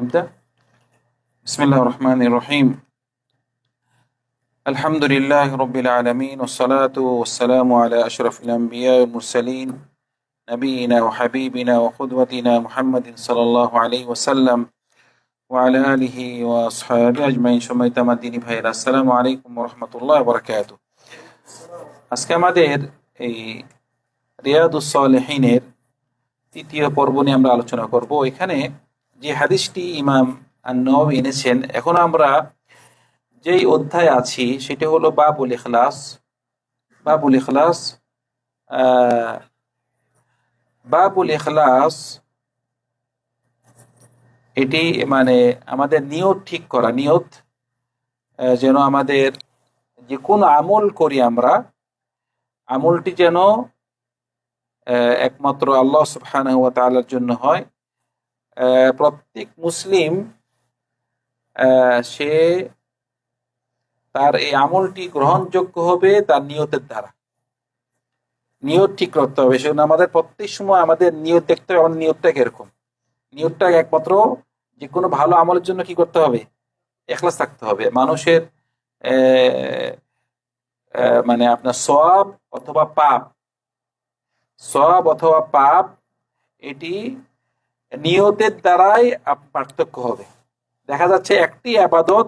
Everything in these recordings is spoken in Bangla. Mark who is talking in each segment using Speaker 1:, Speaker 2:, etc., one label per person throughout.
Speaker 1: امتى؟ بسم الله الرحمن الرحيم الحمد لله رب العالمين والصلاة والسلام على أشرف الأنبياء والمرسلين نبينا وحبيبنا وقدوتنا محمد صلى الله عليه وسلم وعلى آله وأصحابه أجمعين شميت مديني ভাইরা আসসালামু আলাইকুম রহমতুল্লাহ বরকাত আজকে আমাদের এই রিয়াদুস সালেহিনের তৃতীয় পর্ব নিয়ে আমরা আলোচনা করব এখানে যে হাদিসটি ইমাম আন্নব এনেছেন, এখন আমরা যেই অধ্যায় আছি, সেটা হলো বাবুল ইখলাস। বাবুল ইখলাস বাবুল ইখলাস, এটি মানে আমাদের নিয়ত ঠিক করা, নিয়ত যেন আমাদের যে কোনো আমল করি আমরা, আমলটি যেন একমাত্র আল্লাহ সুবহানাহু জন্য হয়। প্রত্যেক মুসলিম সে তার এই আমলটি গ্রহণযোগ্য হবে তার নিয়তের দ্বারা। নিয়ত ঠিক করতে হবে। সেজন্য আমাদের প্রত্যেক সময় আমাদের নিয়ত দেখতে হবে, আমাদের নিয়তটা কীরকম। নিয়তটা একমাত্র যে কোনো ভালো আমলের জন্য কি করতে হবে? এখলাস থাকতে হবে। মানুষের মানে আপনার সব অথবা পাপ। সব অথবা পাপ, এটি নিয়তের দ্বারাই পার্থক্য হবে। দেখা যাচ্ছে একটি আবাদত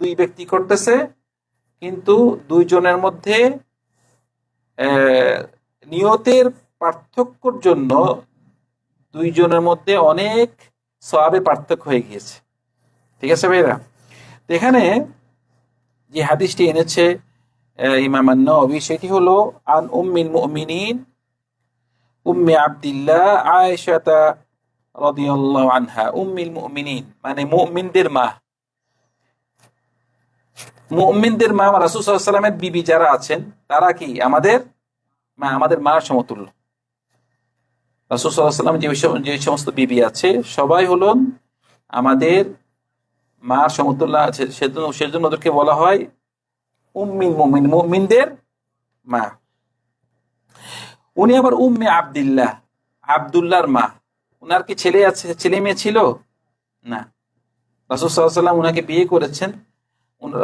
Speaker 1: দুই ব্যক্তি করতেছে কিন্তু দুইজনের মধ্যে নিয়তের পার্থক্যর জন্য দুইজনের মধ্যে অনেক সবে পার্থক্য হয়ে গিয়েছে। ঠিক আছে ভাইরা? এখানে যে হাদিসটি এনেছে আহ, ইমাম নবী সেটি হলো আন উম্মিল মুমিনিন উম্মে আব্দুল্লাহ আয়েশাতা রাদিয়াল্লাহু আনহা, উম্মিল মুমিনিন মানে মুমিনদের মা। মুমিনদের মা রাসূল সাল্লাল্লাহু আলাইহি সাল্লামের বিবি যারা আছেন, তারা কি আমাদের? মা, আমাদের মার সমতুল্য। রাসূল সাল্লাল্লাহু আলাইহি সাল্লাম যে যে সমস্ত বিবি আছে, সবাই হলেন আমাদের মার সমতুল্য আছে। সেজন্য সেজন্য ওদেরকে বলা হয় উম্মিন মুমিন, মুমিনদের মা। উনি আবার উম্মে আব্দুল্লাহ, আব্দুল্লাহর মা। উনার কি ছেলে আছে? ছেলে মেয়ে ছিল? না। রাসূল সাল্লাম উনাকে বিয়ে করেছেন।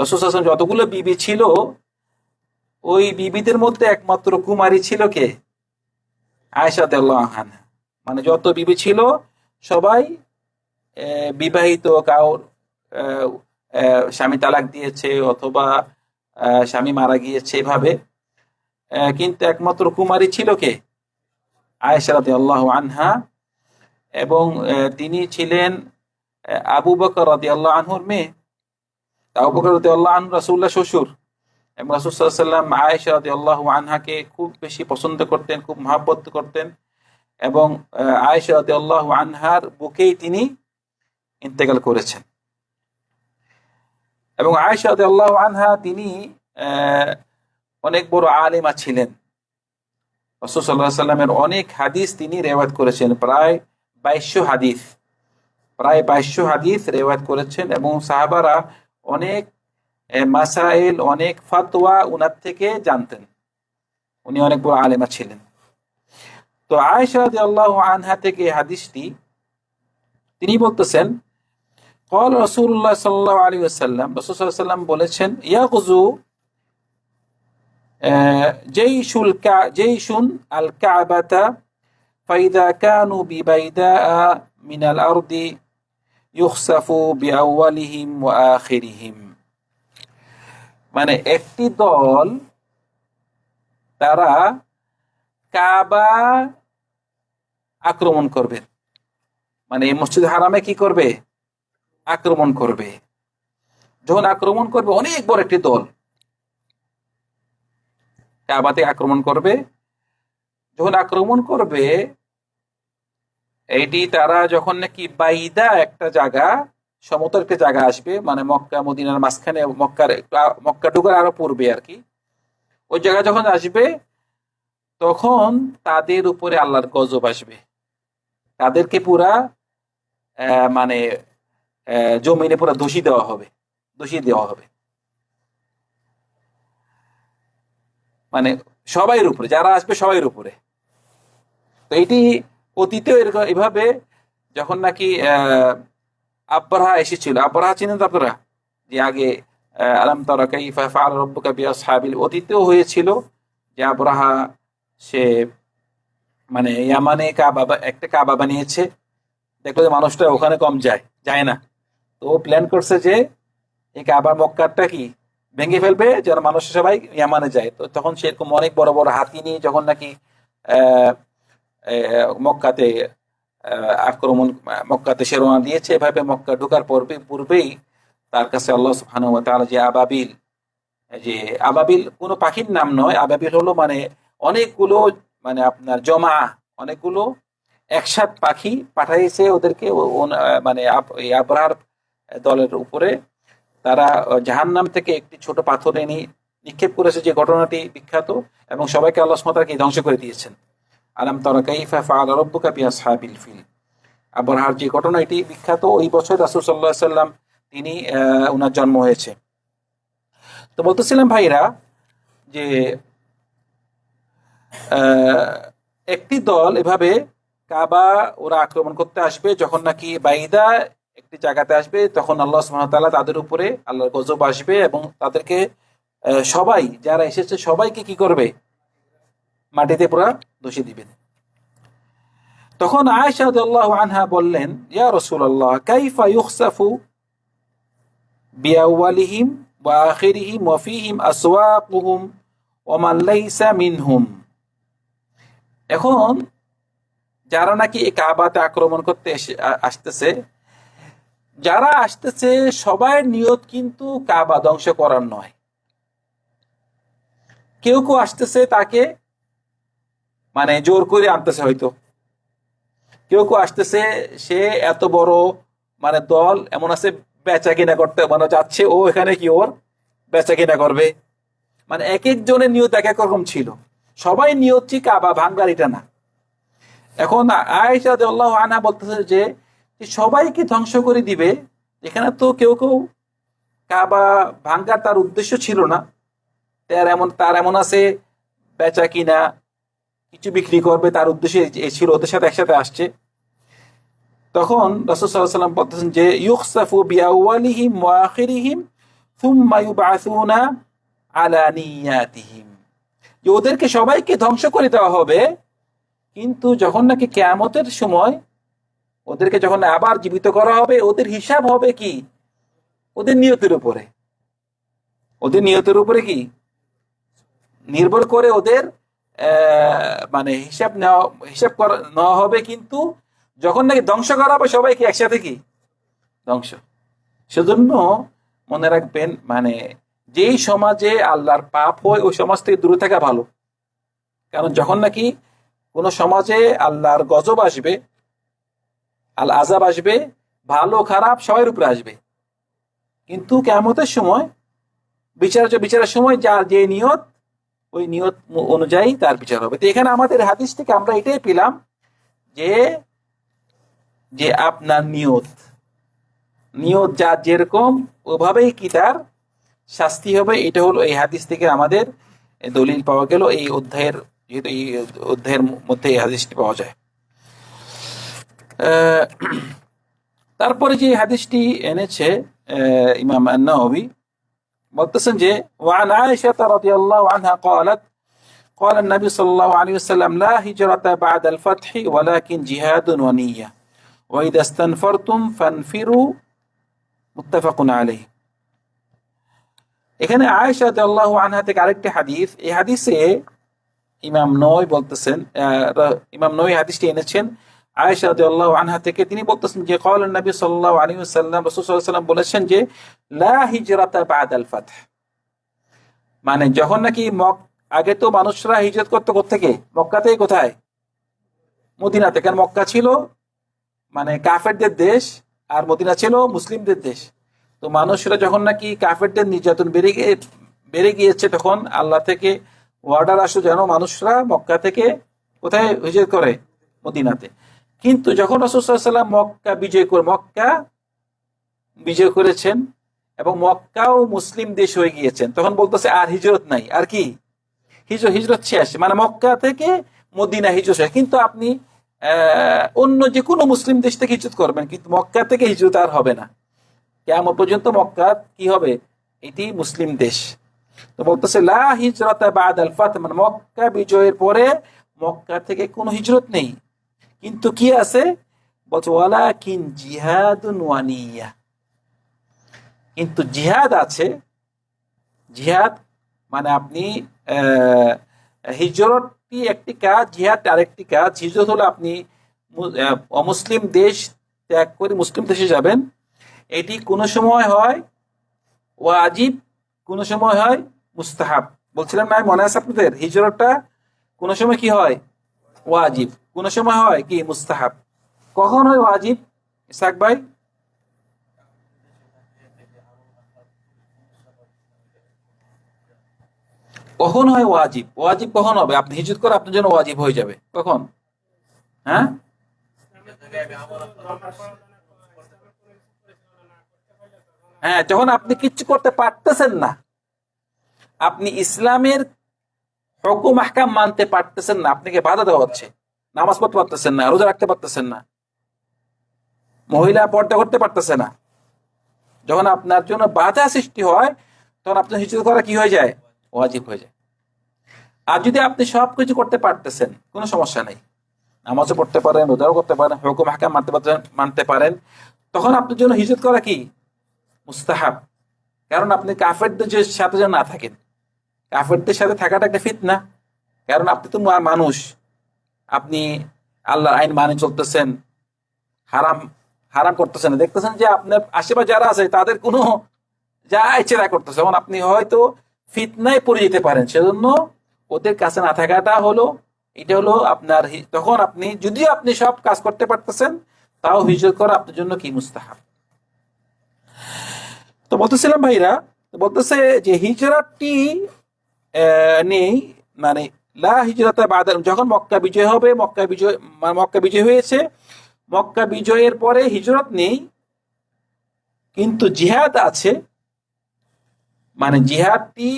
Speaker 1: রাসূল সাল্লাম যতগুলো বিবি ছিল, ওই বিবিদের মধ্যে একমাত্র কুমারী ছিল কে? আনহা। মানে যত বিবি ছিল, সবাই বিবাহিত, কাউর স্বামী তালাক দিয়েছে অথবা স্বামী মারা গিয়েছে এভাবে। কিন্তু একমাত্র কুমারী ছিল কে? আয়েশা রাদিয়াল্লাহু আনহা। এবং তিনি ছিলেন আবু বকর রাদিয়াল্লাহু আনহুর মেয়ে। আবু বকর রাদিয়াল্লাহু আনহু রাসূলুল্লাহ শ্বশুর। এবং রাসূল সাল্লাল্লাহু আলাইহি সাল্লাম আয়েশা রাদিয়াল্লাহু আনহাকে খুব বেশি পছন্দ করতেন, খুব মহব্বত করতেন। এবং আয়েশা রাদিয়াল্লাহু আনহার বুকেই তিনি ইন্তেকাল করেছেন। এবং আয়েশা রাদিয়াল্লাহু আনহা তিনি অনেক বড় আলেমা ছিলেন। রাসূল আলাইহি সাল্লামের অনেক হাদিস তিনি রেওয়ায়াত করেছেন। প্রায় বাইশশো হাদিস। প্রায় বাইশশো হাদিস রেওয়ায়ত করেছেন এবং সাহাবারা অনেক মাসাইল, অনেক ফাতোয়া উনার থেকে জানতেন। উনি অনেক বড় আলেমা ছিলেন। তো আয়সাদ আল্লাহ আনহা থেকে হাদিসটি তিনি বলতেছেন কল রসুল্লাহ সাল্লাহ আলী আসাল্লাম রসুল্লাহ বলেছেন ইয়াকুজু যেই শুল যেই শুন আল কাবাতা فإذا كانوا ببيداء من الأرض يخسف بأولهم وآخرهم মানে একটি দল তারা কাবা আক্রমণ করবে মানে এই মসজিদ হারামে কি করবে আক্রমণ করবে যখন আক্রমণ করবে অনেক বড় একটি দল কাবাতে আক্রমণ করবে যখন আক্রমণ করবে এইটি তারা যখন নাকি বাইদা একটা জায়গা সমতল একটা জায়গা আসবে মানে মক্কা, মদিনার মাঝখানে, মক্কার, মক্কা ঢুকার আরও পূর্বে আর কি, ওই জায়গা যখন আসবে, তখন তাদের উপরে আল্লাহর গজব আসবে। তাদেরকে পুরা মানে জমিনে পুরা দোষী দেওয়া হবে, দোষী দেওয়া হবে। মানে সবাইয়ের উপরে, যারা আসবে সবাইয়ের উপরে। তো এটি অতীতেও এরকম এভাবে যখন নাকি আহ, আব্রাহা এসেছিল আব্রাহা চিনেন তো আপনারা? যে আগে আলাম তারা কাইফা ফাআল রাব্বুকা বিআসহাবিল। অতীতেও হয়েছিল যে আব্রাহা সে মানে ইয়ামানে কাবা একটা কাবা বানিয়েছে। দেখল যে মানুষটা ওখানে কম যায় যায় না। তো ও প্ল্যান করছে যে এই কাবার মক্কারটা কি ভেঙে ফেলবে যেন মানুষ সবাই ইয়ামানে যায়। তো তখন সেরকম অনেক বড় বড় হাতি নিয়ে যখন নাকি আহ, মক্কাতে আক্রমণ, মক্কাতে সে রওনা দিয়েছে। এভাবে মক্কা ঢোকার পূর্বে, পূর্বেই তার কাছে আল্লাহ সুবহানাহু ওয়া যে আবাবিল যে আবাবিল কোনো পাখির নাম নয়। আবাবিল হলো মানে অনেকগুলো মানে আপনার জমা, অনেকগুলো একসাথ পাখি পাঠাইছে ওদেরকে। মানে আবরার দলের উপরে। তারা জাহান্নাম থেকে একটি ছোট পাথর এনে নিক্ষেপ করেছে যে ঘটনাটি বিখ্যাত এবং সবাইকে আল্লাহ সুবহানাহু ধ্বংস করে দিয়েছেন। আলাম তারা কাইফা ফাআল রাব্বুকা বিআসহাবিল ফিল। আবরাহার যে ঘটনা এটি বিখ্যাত, ওই বছর রাসূল সাল্লাল্লাহু সাল্লাম তিনি ওনার জন্ম হয়েছে। তো বলতেছিলাম ভাইরা যে একটি দল এভাবে কাবা ওরা আক্রমণ করতে আসবে, যখন নাকি বাইদা একটি জায়গাতে আসবে, তখন আল্লাহ সুবহানাহু তাদের উপরে আল্লাহর গজব আসবে এবং তাদেরকে সবাই, যারা এসেছে সবাইকে কি করবে? মাটিতে পুরা দোষী দিবেন। তখন রাদিয়াল্লাহু আনহা বললেন, ইয়া রাসূলুল্লাহ, কাইফা লাইসা মিনহুম? এখন যারা নাকি এই কাবাতে আক্রমণ করতে আসতেছে, যারা আসতেছে সবাই নিয়ত কিন্তু কাবা ধ্বংস করার নয়। কেউ কেউ আসতেছে তাকে মানে জোর করে আনতেছে হয়তো। কেউ কেউ আসতেছে, সে এত বড় মানে দল, এমন আছে বেচা কিনা করতে মানে যাচ্ছে ও এখানে কি ওর বেচা কিনা করবে। মানে এক একজনের নিয়ত এক এক রকম ছিল। সবাই নিয়ত ঠিক কাবা ভাঙ্গার এটা না। এখন আয়েশা আল্লাহ আনা বলতেছে যে যে সবাইকে ধ্বংস করে দিবে, এখানে তো কেউ কেউ কাবা ভাঙ্গার তার উদ্দেশ্য ছিল না। তার এমন তার এমন আছে বেচা কিনা কিছু বিক্রি করবে, তার উদ্দেশ্যে ছিল, ওদের সাথে একসাথে আসছে। তখন সাল্লাল্লাহু বলতেছেন যে, ইউখসাফু বিআওয়ালিহিম ওয়া আখিরিহিম থুম্মা ইউবআসুনা যে, ওদেরকে সবাইকে ধ্বংস করে দেওয়া হবে, কিন্তু যখন নাকি কেয়ামতের সময় ওদেরকে যখন আবার জীবিত করা হবে, ওদের হিসাব হবে কি? ওদের নিয়তের উপরে। ওদের নিয়তের উপরে কি? নির্ভর করে ওদের মানে হিসাব নেওয়া, হিসাব করা নেওয়া হবে কিন্তু যখন নাকি ধ্বংস করা হবে সবাইকে একসাথে কি? ধ্বংস। সেজন্য মনে রাখবেন মানে যেই সমাজে আল্লাহর পাপ হয়, ওই সমাজ থেকে দূরে থাকা ভালো। কারণ যখন নাকি কোন সমাজে আল্লাহর গজব আসবে, আল আজাব আসবে, ভালো, খারাপ সবার উপরে আসবে। কিন্তু কেমতের সময়, বিচার বিচারের সময়, যার যে নিয়ত ওই নিয়ত অনুযায়ী তার বিচার হবে। তো এখানে আমাদের হাদিস থেকে আমরা এটাই পেলাম যে যে আপনার নিয়ত নিয়ত যা যেরকম, ওভাবেই কি তার শাস্তি হবে? এটা হলো এই হাদিস থেকে আমাদের দলিল পাওয়া গেল, এই অধ্যায়ের যেহেতু এই অধ্যায়ের মধ্যে এই হাদিসটি পাওয়া যায়। তারপরে যে হাদিসটি এনেছে ইমাম আন্নাওয়ি বলতেছেন যে وعن عائشة رضي الله عنها قالت قال النبي صلى الله عليه وسلم لا هجرة بعد الفتح ولكن جهاد ونية وإذا استنفرتم فانفروا متفق عليه এখানে আয়েশা রাদিয়াল্লাহু আনহা থেকে আরেকটি হাদিস এই হাদিসে ইমাম নয় বলতেছেন আহ, ইমাম নয় হাদিসটি এনেছেন আয়েশা আল্লাহ আনহা থেকে তিনি বলতেছেন যে কল নবী সাল্লাহ আলী সাল্লাম বলেছেন যে, লা মানে যখন নাকি মক, আগে তো মানুষরা হিজরত করতো কোথেকে মক্কাতে কোথায়? মদিনাতে। কারণ মক্কা ছিল? মানে কাফেরদের দেশ আর মদিনা ছিল মুসলিমদের দেশ। তো মানুষরা যখন নাকি কাফেরদের নির্যাতন বেড়ে গিয়ে বেড়ে গিয়েছে তখন আল্লাহ থেকে ওয়ার্ডার আসলো যেন মানুষরা মক্কা থেকে কোথায় হিজরত করে? মদিনাতে। কিন্তু যখন রসুল্লাহাম মক্কা বিজয় করে মক্কা বিজয় করেছেন এবং মক্কাও মুসলিম দেশ হয়ে গিয়েছেন, তখন বলতেছে, আর হিজরত নাই। আর কি? হিজরত হিজরত শেষ। মানে মক্কা থেকে মদিনা হিজরত শেষ। কিন্তু আপনি অন্য যে কোনো মুসলিম দেশ থেকে হিজরত করবেন, কিন্তু মক্কা থেকে হিজরত আর হবে না। কেমন পর্যন্ত মক্কা কি হবে? এটি মুসলিম দেশ। তো বলতেছে, লা হিজরত বাদ আল ফাত মানে মক্কা বিজয়ের পরে মক্কা থেকে কোনো হিজরত নেই। কিন্তু কি আছে? বলছে কিন জিহাদুন ওয়ানিয়া। কিন্তু জিহাদ আছে। জিহাদ মানে আপনি হিজরতটি একটি কাজ জিহাদ আরেকটি কাজ। হিজরত হলো আপনি অমুসলিম দেশ ত্যাগ করে মুসলিম দেশে যাবেন। এটি কোনো সময় হয়? ওয়াজিব, কোনো সময় হয়? মুস্তাহাব। বলছিলাম না, মনে আছে আপনাদের? হিজরতটা কোনো সময় কি হয়? ওয়াজিব। কোনো সময় হয় কি মুস্তাহাব? কখন হয় ওয়াজিব? ইসাক ভাই? কখন হয় ওয়াজিব? ওয়াজিব কখন হবে? আপনি হিজরত করে আপনার জন্য ওয়াজিব হয়ে যাবে। কখন? হ্যাঁ? হ্যাঁ যখন আপনি কিচ্ছু করতে পারতেছেন না, আপনি ইসলামের হুকুম আহকাম মানতে পারতেছেন না, আপনাকে বাধা দেওয়া হচ্ছে। নামাজ পড়তে পারতেছেন না, রোজা রাখতে পারতেছেন না। মহিলা পর্দা করতে পারতেছে না। যখন আপনার জন্য বাধা সৃষ্টি হয়, তখন আপনার হিজরত করা কি হয়ে যায়? ওয়াজিব হয়ে যায়। আর যদি আপনি সবকিছু করতে পারতেছেন, কোনো সমস্যা নেই। নামাজও পড়তে পারেন, রোজাও করতে পারেন, হুকুম, হাকাম মানতে পারতেন, মানতে পারেন। তখন আপনার জন্য হিজরত করা কি? মুস্তাহাব। কারণ আপনি কাফেরদের যে সাথে যেন না থাকেন। কাফেরদের সাথে থাকাটা একটা ফিতনা। কারণ আপনি তো মানুষ। আপনি আল্লাহর আইন মানে চলতেছেন হারাম হারাম করতেছেন। দেখতেছেন যে আপনার আশেপাশে যারা আছে তাদের কোনো যা ইচ্ছে করতেছে। যেমন আপনি হয়তো ফিতনায় পড়ে যেতে পারেন। সেজন্য ওদের কাছে না থাকাটা হলো এটা হলো আপনার তখন আপনি যদিও আপনি সব কাজ করতে পারতেছেন তাও হিজরত করা আপনার জন্য কি মুস্তাহাব? তো বলতেছিলাম ভাইরা বলতেছে যে হিজরতটি আহ, নেই মানে লা হিজরতা বাদ যখন মক্কা বিজয় হবে, মক্কা বিজয় মানে মক্কা বিজয় হয়েছে, মক্কা বিজয়ের পরে হিজরত নেই, কিন্তু জিহাদ আছে। মানে জিহাদটি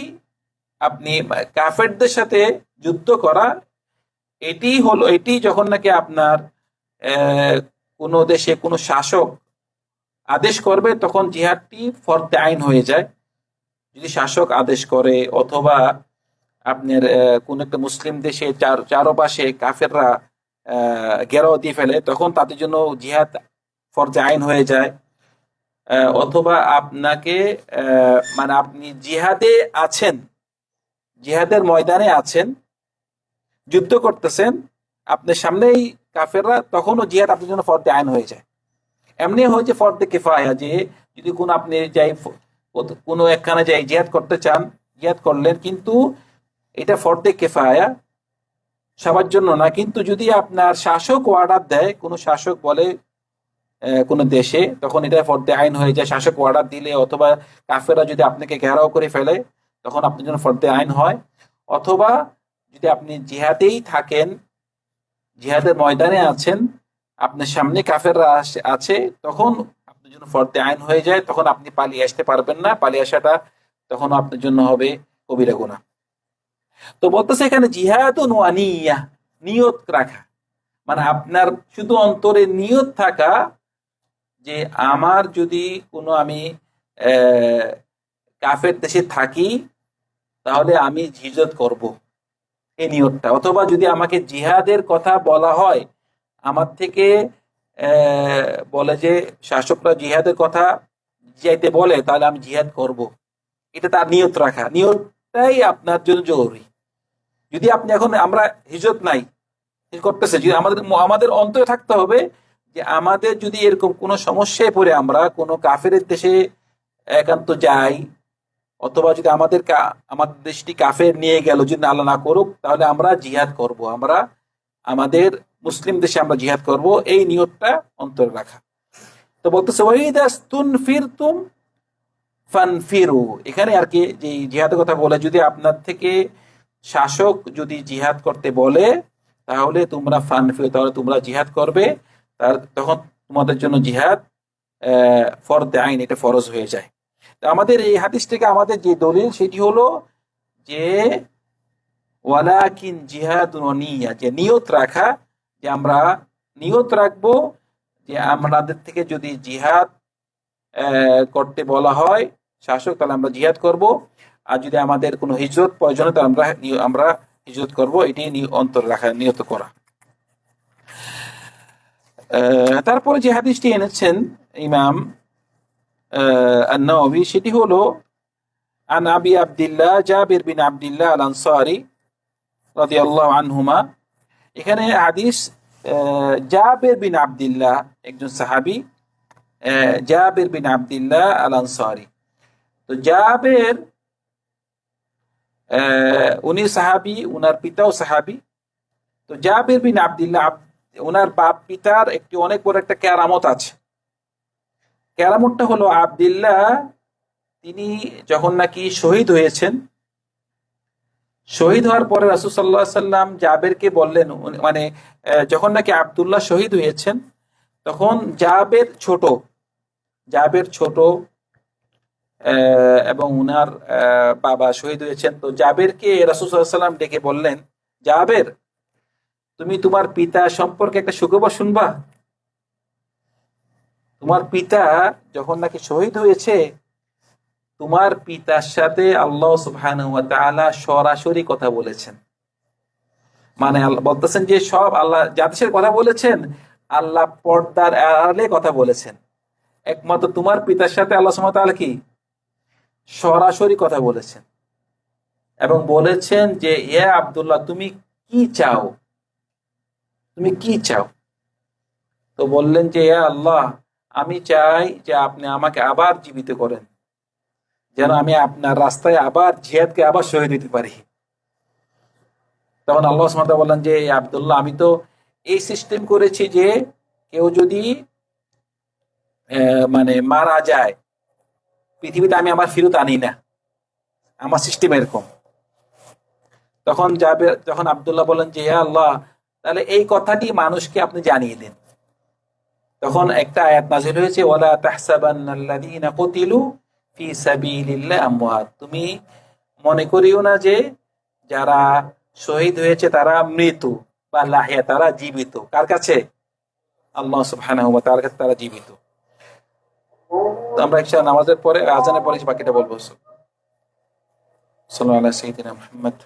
Speaker 1: আপনি কাফেরদের সাথে যুদ্ধ করা, এটি হলো এটি যখন নাকি আপনার কোনো দেশে কোনো শাসক আদেশ করবে, তখন জিহাদটি ফর্দে আইন হয়ে যায়। যদি শাসক আদেশ করে, অথবা আপনার কোন একটা মুসলিম দেশে চার, চারপাশে কাফেররা ঘেরাও দিয়ে ফেলে, তখন তাদের জন্য জিহাদ ফর্জে আইন হয়ে যায়। অথবা আপনাকে মানে আপনি জিহাদে আছেন, জিহাদের ময়দানে আছেন, যুদ্ধ করতেছেন, আপনার সামনেই কাফেররা, তখনও জিহাদ আপনার জন্য ফর্দে আইন হয়ে যায়। এমনি হয়েছে ফর্দে কেফায়া, যে যদি কোনো আপনি যাই কোনো একখানে যাই জিহাদ করতে চান, জিহাদ করলেন, কিন্তু এটা ফর্দে কেফায়া। সবার জন্য না, কিন্তু যদি আপনার শাসক অর্ডার দেয়, কোনো শাসক বলে কোনো দেশে, তখন এটা ফর্দে আইন হয়ে যায়। শাসক অর্ডার দিলে অথবা কাফেরা যদি আপনাকে ঘেরাও করে ফেলে, তখন আপনার জন্য ফর্দে আইন হয়। অথবা যদি আপনি জিহাদেই থাকেন, জিহাদের ময়দানে আছেন, আপনার সামনে কাফেররা আছে, তখন আপনার জন্য ফর্দে আইন হয়ে যায়। তখন আপনি পালিয়ে আসতে পারবেন না। পালিয়ে আসাটা তখন আপনার জন্য হবে কবিরা গুণা তো বলতেছে এখানে জিহাদ নোয়ানিয়া নিয়ত রাখা। মানে আপনার শুধু অন্তরে নিয়ত থাকা যে আমার যদি কোনো আমি কাফের দেশে থাকি, তাহলে আমি হিজরত করব এই নিয়তটা। অথবা যদি আমাকে জিহাদের কথা বলা হয়, আমার থেকে বলে যে শাসকরা জিহাদের কথা যাইতে বলে, তাহলে আমি জিহাদ করব। এটা তার নিয়ত রাখা। নিয়তটাই আপনার জন্য জরুরি। যদি আপনি এখন আমরা হিজত নাই করতেছে, যদি আমাদের আমাদের অন্তরে থাকতে হবে যে আমাদের যদি এরকম কোনো সমস্যায় পড়ে আমরা, কোনো কাফের দেশে একান্ত যাই, অথবা যদি আমাদের আমাদের দেশটি কাফের নিয়ে গেল, যদি আল্লাহ না করুক, তাহলে আমরা জিহাদ করব। আমরা, আমাদের মুসলিম দেশে আমরা জিহাদ করব। এই নিয়তটা অন্তরে রাখা। তো বলতেছে ওয়াইদাস্তুন ফিরতুম ফানফিরু এখানে আর কি যে জিহাদের কথা বলে, যদি আপনার থেকে শাসক যদি জিহাদ করতে বলে, তাহলে তোমরা ফানফিরু তাহলে তোমরা জিহাদ করবে। তার তখন তোমাদের জন্য জিহাদ ফরদে আইন, এটা ফরজ হয়ে যায়। আমাদের এই হাদিস থেকে আমাদের যে দলিল, সেটি হলো যে, ওয়ালাকিন জিহাদ যে নিয়ত রাখা, যে আমরা নিয়ত রাখব, যে আমাদের থেকে যদি জিহাদ করতে বলা হয় শাসক তাহলে আমরা জিহাদ করব আর যদি আমাদের কোনো হিজরত প্রয়োজন হয় তাহলে আমরা আমরা হিজরত করব এটি নি- অন্তর রাখা নিয়ত করা আহ, তারপরে যে হাদিসটি এনেছেন ইমাম النووي সেটি হলো عن أبي عبد الله جابر بن عبد الله الأنصاري رضي الله عنهما এখানে হাদিস আহ, জাবের বিন আবদুল্লাহ একজন সাহাবী আহ, জাবের বিন আবদুল্লাহ আল আনসারি তো জাবের উনি সাহাবি, উনার পিতাও সাহাবী। তো জাবের বিন আবদুল্লাহ আব- ওনার বাপ পিতার একটি অনেক বড় একটা কেরামত আছে। কেরামতটা হলো আবদুল্লাহ, তিনি যখন নাকি শহীদ হয়েছেন, শহীদ হওয়ার পরে রাসুসাল্লাহ সাল্লাম জাবেরকে বললেন মানে যখন নাকি আবদুল্লাহ শহীদ হয়েছেন, তখন জাবের ছোট জাবের ছোট এবং উনার বাবা শহীদ হয়েছেন। তো জাবেরকে রাসুসাল্লাহ সাল্লাম ডেকে বললেন, জাবের, তুমি তোমার পিতা সম্পর্কে একটা সুখবর শুনবা? তোমার পিতা যখন নাকি শহীদ হয়েছে, তোমার পিতার সাথে আল্লাহ তাআলা সরাসরি কথা বলেছেন। মানে বলতেছেন যে সব আল্লাহ যাদের কথা বলেছেন, আল্লাহ পর্দার আড়ালে কথা বলেছেন। একমাত্র তোমার পিতার সাথে আল্লাহ সুবহানাহু কি? সরাসরি কথা বলেছেন। এবং বলেছেন যে, এ আব্দুল্লাহ, তুমি কি চাও? তুমি কি চাও? তো বললেন যে, এ আল্লাহ, আমি চাই যে আপনি আমাকে আবার জীবিত করেন। যেন আমি আপনার রাস্তায় আবার জিহাদকে আবার শহীদ দিতে পারি। তখন আল্লাহ বললেন যে, "এ আব্দুল্লাহ, আমি তো এই সিস্টেম করেছি যে, কেউ যদি মানে মারা যায়, পৃথিবীতে আমি আমার ফিরত আনি না। আমার সিস্টেম এরকম। তখন যাবে যখন আব্দুল্লাহ বলেন যে "হে আল্লাহ, তাহলে এই কথাটি মানুষকে আপনি জানিয়ে দিন। তখন একটা আয়াত নাজিল হয়েছে, ওয়ালা তাহসাবান্নাল্লাযীনা কুতিলু ফি সাবিলিল্লাহ আমওয়াত। তুমি মনে করিও না যে, যারা শহীদ হয়েছে তারা মৃত্যু বা লাহিয়া, তারা জীবিত। কার কাছে? আল্লাহ সুবহানাহু ওয়া তাআলার কাছে তারা জীবিত। তো আমরা একসাথে নামাজের পরে আজানের পরে বাকিটা বলব সাল্লাহ আল্লাহ মোহাম্মদ।